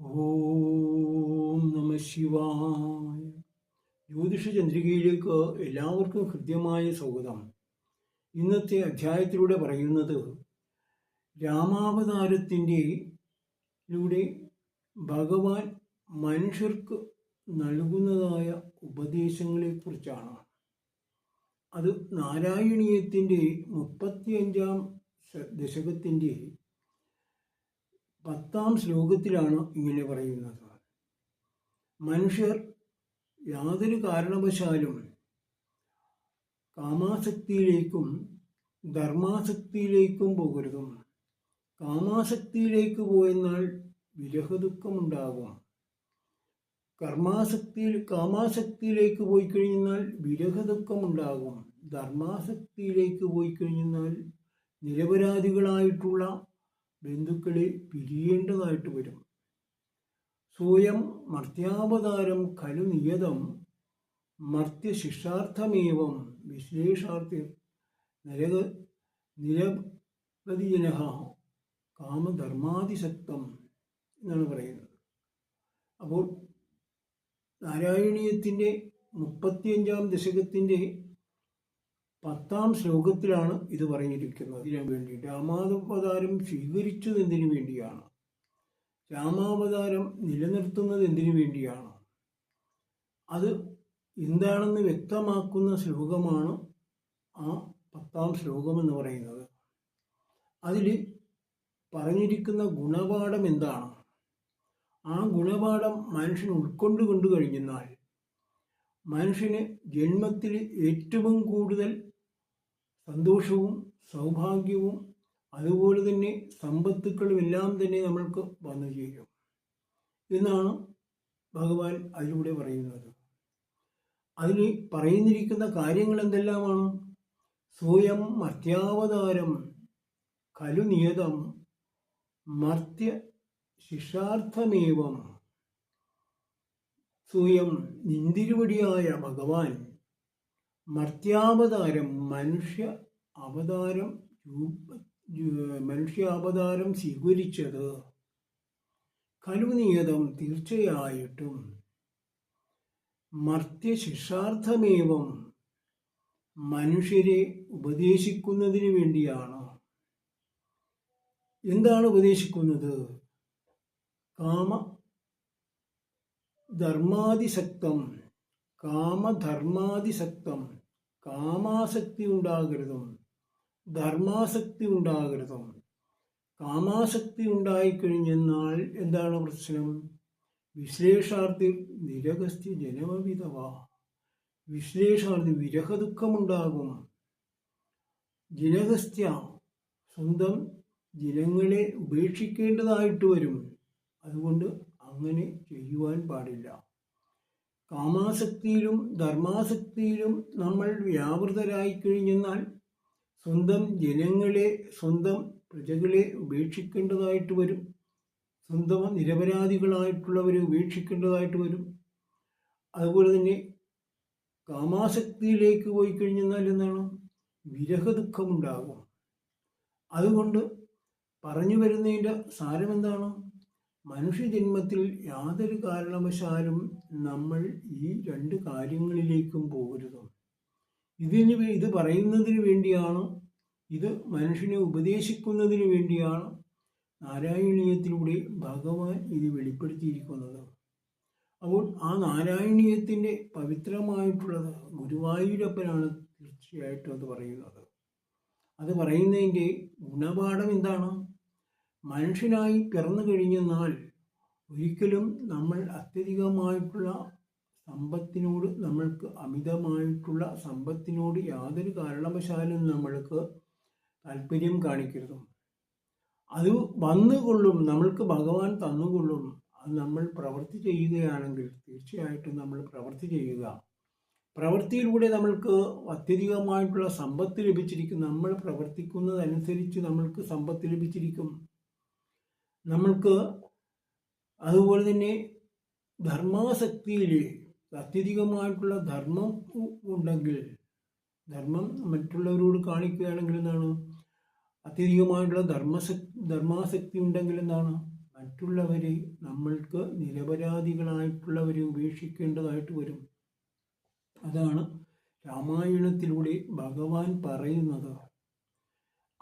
ഓം നമ ശിവായ. ജ്യോതിഷ ചന്ദ്രികയിലേക്ക് എല്ലാവർക്കും ഹൃദ്യമായ സ്വാഗതം. ഇന്നത്തെ അധ്യായത്തിലൂടെ പറയുന്നത് രാമാവതാരത്തിന്റെ ലൂടെ ഭഗവാൻ മനുഷ്യർക്ക് നൽകുന്നതായ ഉപദേശങ്ങളെക്കുറിച്ചാണ്. അത് നാരായണീയത്തിന്റെ മുപ്പത്തിയഞ്ചാം ദശകത്തിന്റെ പത്താം ശ്ലോകത്തിലാണ് ഇങ്ങനെ പറയുന്നത്. മനുഷ്യർ യാതൊരു കാരണവശാലും കാമാസക്തിയിലേക്കും ധർമാസക്തിയിലേക്കും പോകരുതും. കാമാസക്തിയിലേക്ക് പോയെന്നാൽ വിരഹദുഃഖമുണ്ടാകും. കർമാസക്തിയിൽ കാമാസക്തിയിലേക്ക് പോയി കഴിഞ്ഞാൽ വിരഹദുഃഖമുണ്ടാകും. ധർമാസക്തിയിലേക്ക് പോയി കഴിഞ്ഞാൽ നിരപരാധികളായിട്ടുള്ള ബന്ധുക്കളെ പിരിയേണ്ടതായിട്ട് വരും. സ്വയം മർത്യാവതാരം ഖലു നിയതം മർത്യശിക്ഷാർത്ഥമേവം വിശ്ലേഷാർത്ഥി നരക നിരവധിജന കാമധർമാതിശക്തം എന്നാണ് പറയുന്നത്. അപ്പോൾ നാരായണീയത്തിന്റെ മുപ്പത്തിയഞ്ചാം ദശകത്തിന്റെ പത്താം ശ്ലോകത്തിലാണ് ഇത് പറഞ്ഞിരിക്കുന്നത്. ഇതിനു വേണ്ടി രാമാവതാരം സ്വീകരിച്ചത് എന്തിനു വേണ്ടിയാണ്? രാമാവതാരം നിലനിർത്തുന്നത് എന്തിനു വേണ്ടിയാണ്? അത് എന്താണെന്ന് വ്യക്തമാക്കുന്ന ശ്ലോകമാണ് ആ പത്താം ശ്ലോകം എന്ന് പറയുന്നത്. അതിൽ പറഞ്ഞിരിക്കുന്ന ഗുണപാഠം എന്താണ്? ആ ഗുണപാഠം മനുഷ്യൻ ഉൾക്കൊണ്ട് കൊണ്ടു മനുഷ്യന് ജന്മത്തിൽ ഏറ്റവും കൂടുതൽ സന്തോഷവും സൗഭാഗ്യവും അതുപോലെ തന്നെ സമ്പത്തുക്കളും എല്ലാം തന്നെ നമ്മൾക്ക് വന്നു ചേരും. എന്നാണ് ഭഗവാൻ അതിലൂടെ പറയുന്നത്. അതിൽ പറയുന്നിരിക്കുന്ന കാര്യങ്ങൾ എന്തെല്ലാമാണ്? സ്വയം മർത്യാവതാരം കലുനിയതം മർത്യ ശിക്ഷാർത്ഥമേവം. സ്വയം നിന്തിരുവടിയായ ഭഗവാൻ മർത്യാവതാരം മനുഷ്യ അവതാരം മനുഷ്യാവതാരം സ്വീകരിച്ചത് കലുനിയതം തീർച്ചയായിട്ടും മർത്യശിക്ഷാർത്ഥമേവം മനുഷ്യരെ ഉപദേശിക്കുന്നതിന് വേണ്ടിയാണ്. എന്താണ് ഉപദേശിക്കുന്നത്? കാമ ധർമാതിസക്തം കാമധർമാതിസക്തം കാമാസക്തി ഉണ്ടാകരുതും ധർമാസക്തി ഉണ്ടാകരുതും കാമാസക്തി ഉണ്ടായിക്കഴിഞ്ഞെന്നാൽ എന്താണ് പ്രശ്നം? വിശ്ലേഷാർത്ഥി നിരഗസ്തി ജനമവിധവ. വിശ്ലേഷാർത്ഥി വിരഹദുഃഖമുണ്ടാകും. ജനഗസ്ത്യ സ്വന്തം ജനങ്ങളെ ഉപേക്ഷിക്കേണ്ടതായിട്ട് വരും. അതുകൊണ്ട് അങ്ങനെ ചെയ്യുവാൻ പാടില്ല. കാമാസക്തിയിലും ധർമാസക്തിയിലും നമ്മൾ വ്യാപൃതരായി കഴിഞ്ഞെന്നാൽ സ്വന്തം ജനങ്ങളെ സ്വന്തം പ്രജകളെ ഉപേക്ഷിക്കേണ്ടതായിട്ട് വരും. സ്വന്തം നിരപരാധികളായിട്ടുള്ളവരെ ഉപേക്ഷിക്കേണ്ടതായിട്ട് വരും. അതുപോലെ തന്നെ കാമാസക്തിയിലേക്ക് പോയി കഴിഞ്ഞെന്നാൽ എന്താണ്? വിരഹദുഃഖമുണ്ടാകും. അതുകൊണ്ട് പറഞ്ഞു വരുന്നതിന്റെ സാരം എന്താണ്? മനുഷ്യജന്മത്തിൽ യാതൊരു കാരണവശാലും നമ്മൾ ഈ രണ്ട് കാര്യങ്ങളിലേക്കും പോകരുത്. ഇതിന് ഇത് പറയുന്നതിന് വേണ്ടിയാണ്? ഇത് മനുഷ്യനെ ഉപദേശിക്കുന്നതിന് വേണ്ടിയാണ്? നാരായണീയത്തിലൂടെ ഭഗവാൻ ഇത് വെളിപ്പെടുത്തിയിരിക്കുന്നത്. അപ്പോൾ ആ നാരായണീയത്തിന്റെ പവിത്രമായിട്ടുള്ളത് ഗുരുവായൂരപ്പനാണ് തീർച്ചയായിട്ടും അത് പറയുന്നത്. അത് പറയുന്നതിന്റെ ഗുണപാഠം എന്താണ്? മനുഷ്യനായി പിറന്നു കഴിഞ്ഞെന്നാൽ ഒരിക്കലും നമ്മൾ അത്യധികമായിട്ടുള്ള സമ്പത്തിനോട് നമ്മൾക്ക് അമിതമായിട്ടുള്ള സമ്പത്തിനോട് യാതൊരു കാരണവശാലും നമ്മൾക്ക് താല്പര്യം കാണിക്കരുത്. അത് വന്നുകൊള്ളും നമ്മൾക്ക് ഭഗവാൻ തന്നുകൊള്ളും അത് നമ്മൾ പ്രവൃത്തി ചെയ്യുകയാണെങ്കിൽ തീർച്ചയായിട്ടും നമ്മൾ പ്രവൃത്തി ചെയ്യുക. പ്രവൃത്തിയിലൂടെ നമ്മൾക്ക് അത്യധികമായിട്ടുള്ള സമ്പത്ത് ലഭിച്ചിരിക്കും. നമ്മൾ പ്രവർത്തിക്കുന്നതനുസരിച്ച് നമ്മൾക്ക് സമ്പത്ത് ലഭിച്ചിരിക്കും. നമ്മൾക്ക് അതുപോലെ തന്നെ ധർമാസക്തിയിൽ അത്യധികമായിട്ടുള്ള ധർമ്മം ഉണ്ടെങ്കിൽ ധർമ്മം മറ്റുള്ളവരോട് കാണിക്കുകയാണെങ്കിൽ എന്താണ്? അത്യധികമായിട്ടുള്ള ധർമ്മശക് ധർമാസക്തി ഉണ്ടെങ്കിൽ എന്താണ്? മറ്റുള്ളവരെ നമ്മൾക്ക് നിരപരാധികളായിട്ടുള്ളവരെ വീക്ഷിക്കേണ്ടതായിട്ട് വരും. അതാണ് രാമായണത്തിലൂടെ ഭഗവാൻ പറയുന്നത്.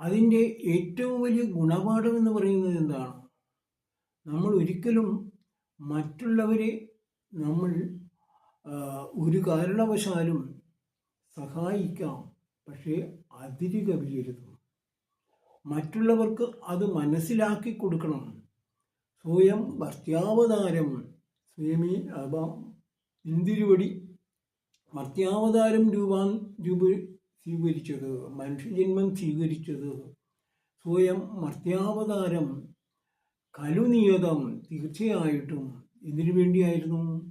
അതിന്റെ ഏറ്റവും വലിയ ഗുണപാഠം എന്ന് പറയുന്നത് എന്താണ്? നമ്മൾ ഒരിക്കലും മറ്റുള്ളവരെ നമ്മൾ ഒരു കാരണവശാലും സഹായിക്കാം പക്ഷേ അതിര് കവിയരുത്. മറ്റുള്ളവർക്ക് അത് മനസ്സിലാക്കി കൊടുക്കണം. സ്വയം ഭർത്യാവതാരം സ്വയമേ അഥവാ ഇന്തിരുവടി ഭർത്യാവതാരം രൂപാൻ രൂപ സ്വീകരിച്ചത് മനുഷ്യജന്മം സ്വീകരിച്ചത്. സ്വയം മർത്യാവതാരം കലുനിയതം തീർച്ചയായിട്ടും എന്തിനു വേണ്ടിയായിരുന്നു.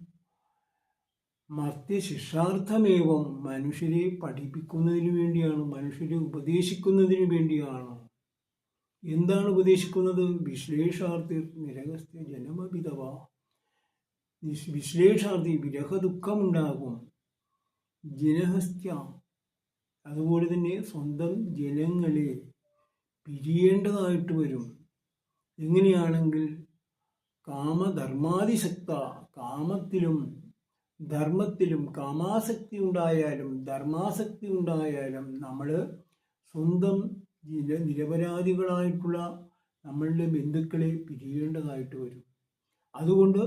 മർത്യശിക്ഷാർത്ഥമേവം മനുഷ്യരെ പഠിപ്പിക്കുന്നതിന് വേണ്ടിയാണ് മനുഷ്യരെ ഉപദേശിക്കുന്നതിന് വേണ്ടിയാണ്. എന്താണ് ഉപദേശിക്കുന്നത്? വിശ്ലേഷാർത്ഥി നിരകസ്യ ജനമപിതവ. വിശ്ലേഷാർത്ഥി വിരഹ ദുഃഖമുണ്ടാകും ജനഹസ്യ അതുപോലെ തന്നെ സ്വന്തം ജനങ്ങളെ പിരിയേണ്ടതായിട്ട് വരും. എങ്ങനെയാണെങ്കിൽ കാമധർമാതിശക്ത കാമത്തിലും ധർമ്മത്തിലും കാമാസക്തി ഉണ്ടായാലും ധർമാസക്തി ഉണ്ടായാലും നമ്മൾ സ്വന്തം നിര നിരപരാധികളായിട്ടുള്ള നമ്മളുടെ ബന്ധുക്കളെ പിരിയേണ്ടതായിട്ട് വരും. അതുകൊണ്ട്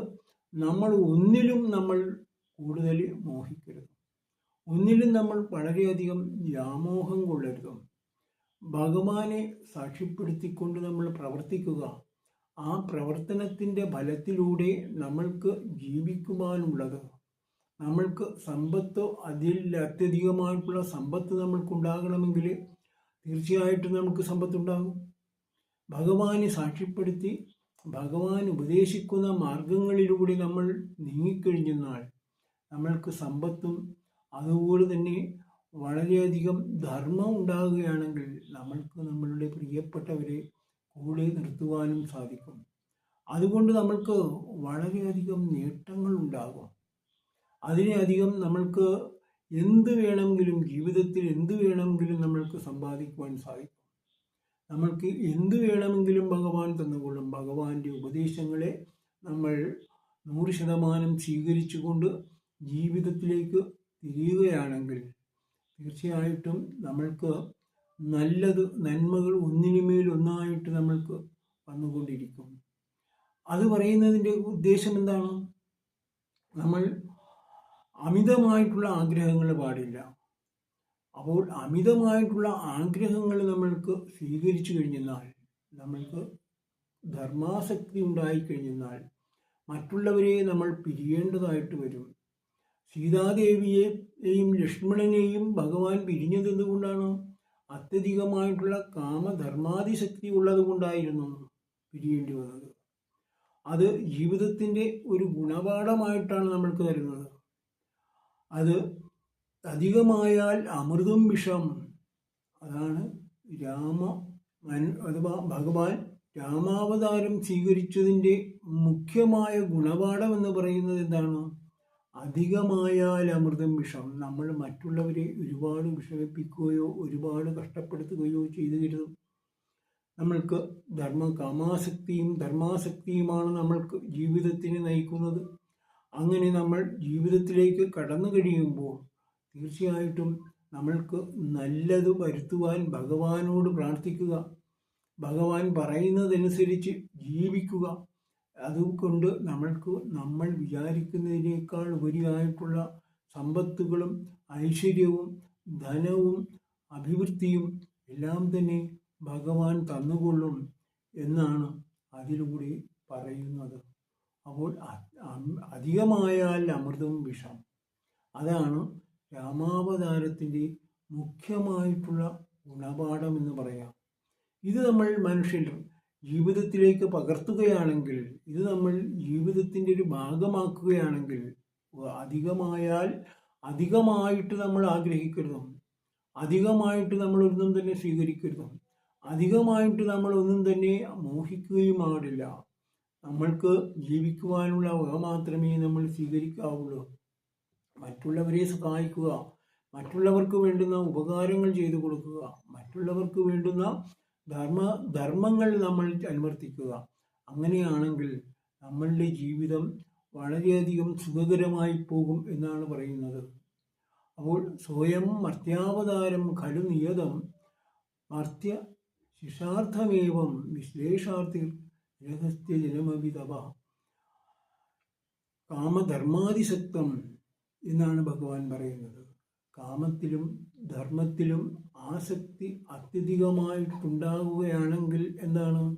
നമ്മൾ ഒന്നിലും നമ്മൾ കൂടുതൽ മോഹിക്കരുത്. ഒന്നിലും നമ്മൾ വളരെയധികം വ്യാമോഹം കൊള്ളരുത്. ഭഗവാനെ സാക്ഷിപ്പെടുത്തിക്കൊണ്ട് നമ്മൾ പ്രവർത്തിക്കുക ആ പ്രവർത്തനത്തിന്റെ ഫലത്തിലൂടെ നമ്മൾക്ക് ജീവിക്കുവാനുള്ളത്. നമ്മൾക്ക് സമ്പത്തോ അതിൽ അത്യധികമായിട്ടുള്ള സമ്പത്ത് നമ്മൾക്കുണ്ടാകണമെങ്കിൽ തീർച്ചയായിട്ടും നമുക്ക് സമ്പത്തുണ്ടാകും. ഭഗവാനെ സാക്ഷിപ്പെടുത്തി ഭഗവാൻ ഉപദേശിക്കുന്ന മാർഗങ്ങളിലൂടെ നമ്മൾ നീങ്ങിക്കഴിഞ്ഞെന്നാൽ നമ്മൾക്ക് സമ്പത്തും അതുപോലെ തന്നെ വളരെയധികം ധർമ്മം ഉണ്ടാകുകയാണെങ്കിൽ നമ്മൾക്ക് നമ്മളുടെ പ്രിയപ്പെട്ടവരെ കൂടെ നിർത്തുവാനും സാധിക്കും. അതുകൊണ്ട് നമ്മൾക്ക് വളരെയധികം നേട്ടങ്ങൾ ഉണ്ടാകും. അതിനധികം നമ്മൾക്ക് എന്ത് വേണമെങ്കിലും ജീവിതത്തിൽ എന്ത് വേണമെങ്കിലും നമ്മൾക്ക് സമ്പാദിക്കുവാൻ സാധിക്കും. നമ്മൾക്ക് എന്ത് വേണമെങ്കിലും ഭഗവാൻ തന്നുകൊള്ളും. ഭഗവാന്റെ ഉപദേശങ്ങളെ നമ്മൾ നൂറ് ശതമാനം സ്വീകരിച്ചുകൊണ്ട് ജീവിതത്തിലേക്ക് തിരിയുകയാണെങ്കിൽ തീർച്ചയായിട്ടും നമ്മൾക്ക് നല്ലത് നന്മകൾ ഒന്നിനുമേൽ ഒന്നായിട്ട് നമ്മൾക്ക് വന്നുകൊണ്ടിരിക്കും. അത് പറയുന്നതിന്റെ ഉദ്ദേശം എന്താണ്? നമ്മൾ അമിതമായിട്ടുള്ള ആഗ്രഹങ്ങൾ പാടില്ല. അപ്പോൾ അമിതമായിട്ടുള്ള ആഗ്രഹങ്ങൾ നമ്മൾക്ക് സ്വീകരിച്ചു കഴിഞ്ഞെന്നാൽ നമ്മൾക്ക് ധർമാസക്തി ഉണ്ടായിക്കഴിഞ്ഞെന്നാൽ മറ്റുള്ളവരെ നമ്മൾ പിരിയേണ്ടതായിട്ട് വരും. സീതാദേവിയെയും ലക്ഷ്മണനെയും ഭഗവാൻ പിരിഞ്ഞത് എന്തുകൊണ്ടാണ് അത്യധികമായിട്ടുള്ള കാമധർമാതിശക്തി ഉള്ളത് കൊണ്ടായിരുന്നു പിരിയേണ്ടി വന്നത്. അത് ജീവിതത്തിന്റെ ഒരു ഗുണപാഠമായിട്ടാണ് നമ്മൾക്ക് തരുന്നത്. അത് അധികമായാൽ അമൃതും വിഷം. അതാണ് രാമ അഥവാ ഭഗവാൻ രാമാവതാരം സ്വീകരിച്ചതിന്റെ മുഖ്യമായ ഗുണപാഠം എന്ന് പറയുന്നത് എന്താണ്? അധികമായാൽ അമൃതം വിഷം. നമ്മൾ മറ്റുള്ളവരെ ഒരുപാട് വിഷമിപ്പിക്കുകയോ ഒരുപാട് കഷ്ടപ്പെടുത്തുകയോ ചെയ്തു കരുതും നമ്മൾക്ക് ധർമ്മ കാമാസക്തിയും ധർമാസക്തിയുമാണ് നമ്മൾക്ക് ജീവിതത്തിന് നയിക്കുന്നത്. അങ്ങനെ നമ്മൾ ജീവിതത്തിലേക്ക് കടന്നു കഴിയുമ്പോൾ തീർച്ചയായിട്ടും നമ്മൾക്ക് നല്ലത് വരുത്തുവാൻ ഭഗവാനോട് പ്രാർത്ഥിക്കുക. ഭഗവാൻ പറയുന്നതനുസരിച്ച് ജീവിക്കുക. അതുകൊണ്ട് നമ്മൾക്ക് നമ്മൾ വിചാരിക്കുന്നതിനേക്കാൾ ഉപരിയായിട്ടുള്ള സമ്പത്തുകളും ഐശ്വര്യവും ധനവും അഭിവൃദ്ധിയും എല്ലാം തന്നെ ഭഗവാൻ തന്നുകൊള്ളും എന്നാണ് അതിലൂടെ പറയുന്നത്. അപ്പോൾ അധികമായാൽ അമൃതം വിഷം. അതാണ് രാമാവതാരത്തിന്റെ മുഖ്യമായിട്ടുള്ള ഗുണപാഠം എന്ന് പറയാം. ഇത് നമ്മൾ മനുഷ്യർ ജീവിതത്തിലേക്ക് പകർത്തുകയാണെങ്കിൽ ഇത് നമ്മൾ ജീവിതത്തിന്റെ ഒരു ഭാഗമാക്കുകയാണെങ്കിൽ അധികമായാൽ അധികമായിട്ട് നമ്മൾ ആഗ്രഹിക്കരുതും. അധികമായിട്ട് നമ്മൾ ഒന്നും തന്നെ സ്വീകരിക്കരുതും. അധികമായിട്ട് നമ്മൾ ഒന്നും തന്നെ മോഹിക്കുകയും പാടില്ല നമ്മൾക്ക് ജീവിക്കുവാനുള്ള വക മാത്രമേ നമ്മൾ സ്വീകരിക്കാവുള്ളൂ. മറ്റുള്ളവരെ സഹായിക്കുക മറ്റുള്ളവർക്ക് വേണ്ടുന്ന ഉപകാരങ്ങൾ ചെയ്തു കൊടുക്കുക മറ്റുള്ളവർക്ക് വേണ്ടുന്ന ധർമ്മ ധർമ്മങ്ങൾ നമ്മൾ അനുവർത്തിക്കുക. അങ്ങനെയാണെങ്കിൽ നമ്മളുടെ ജീവിതം വളരെയധികം സുഖകരമായി പോകും എന്നാണ് പറയുന്നത്. അപ്പോൾ സ്വയം മർത്യാവതാരം ഖലു നിയതം മർത്യ ശിഷാർത്ഥമേവം വിശ്ലേഷാർത്ഥി രഹസ്യ ജനമവിതവ. കാമധർമാതിസക്തം എന്നാണ് ഭഗവാൻ പറയുന്നത്. കാമത്തിലും ധർമ്മത്തിലും ആസക്തി അത്യധികമായിട്ടുണ്ടാവുകയാണെങ്കിൽ എന്താണ്?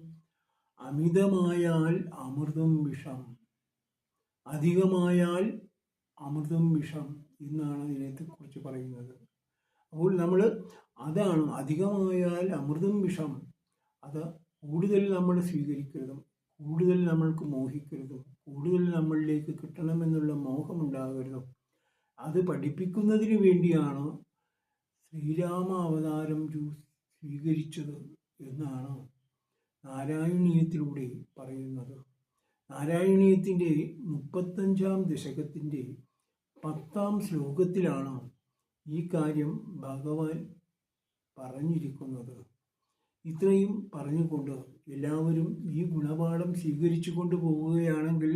അമിതമായാൽ അമൃതം വിഷം. അധികമായാൽ അമൃതം വിഷം എന്നാണ് ഇതിനെക്കുറിച്ച് പറയുന്നത്. അപ്പോൾ നമ്മൾ അതാണ് അധികമായാൽ അമൃതം വിഷം. അത് കൂടുതൽ നമ്മൾ സ്വീകരിക്കരുതും കൂടുതൽ നമ്മൾക്ക് മോഹിക്കരുതും കൂടുതൽ നമ്മളിലേക്ക് കിട്ടണമെന്നുള്ള മോഹമുണ്ടാകരുതും. അത് പഠിപ്പിക്കുന്നതിന് വേണ്ടിയാണ് ശ്രീരാമ അവതാരം ജൂ- സ്വീകരിച്ചത് എന്നാണ് നാരായണീയത്തിലൂടെ പറയുന്നത്? നാരായണീയത്തിന്റെ മുപ്പത്തഞ്ചാം ദശകത്തിന്റെ പത്താം ശ്ലോകത്തിലാണ് ഈ കാര്യം ഭഗവാൻ പറഞ്ഞിരിക്കുന്നത്. ഇത്രയും പറഞ്ഞുകൊണ്ട് എല്ലാവരും ഈ ഗുണപാഠം സ്വീകരിച്ചു കൊണ്ടുപോവുകയാണെങ്കിൽ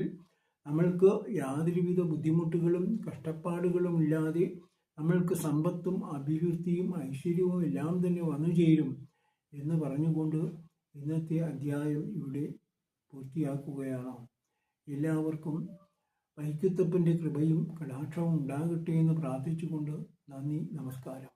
നമ്മൾക്ക് യാതൊരുവിധ ബുദ്ധിമുട്ടുകളും കഷ്ടപ്പാടുകളും ഇല്ലാതെ നമ്മൾക്ക് സമ്പത്തും അഭിവൃദ്ധിയും ഐശ്വര്യവും എല്ലാം തന്നെ വന്നു ചേരും എന്ന് പറഞ്ഞുകൊണ്ട് ഇന്നത്തെ അധ്യായം ഇവിടെ പൂർത്തിയാക്കുകയാണ്. എല്ലാവർക്കും വൈക്കത്തപ്പന്റെ കൃപയും കടാക്ഷവും ഉണ്ടാകട്ടെ എന്ന് പ്രാർത്ഥിച്ചുകൊണ്ട് നന്ദി നമസ്കാരം.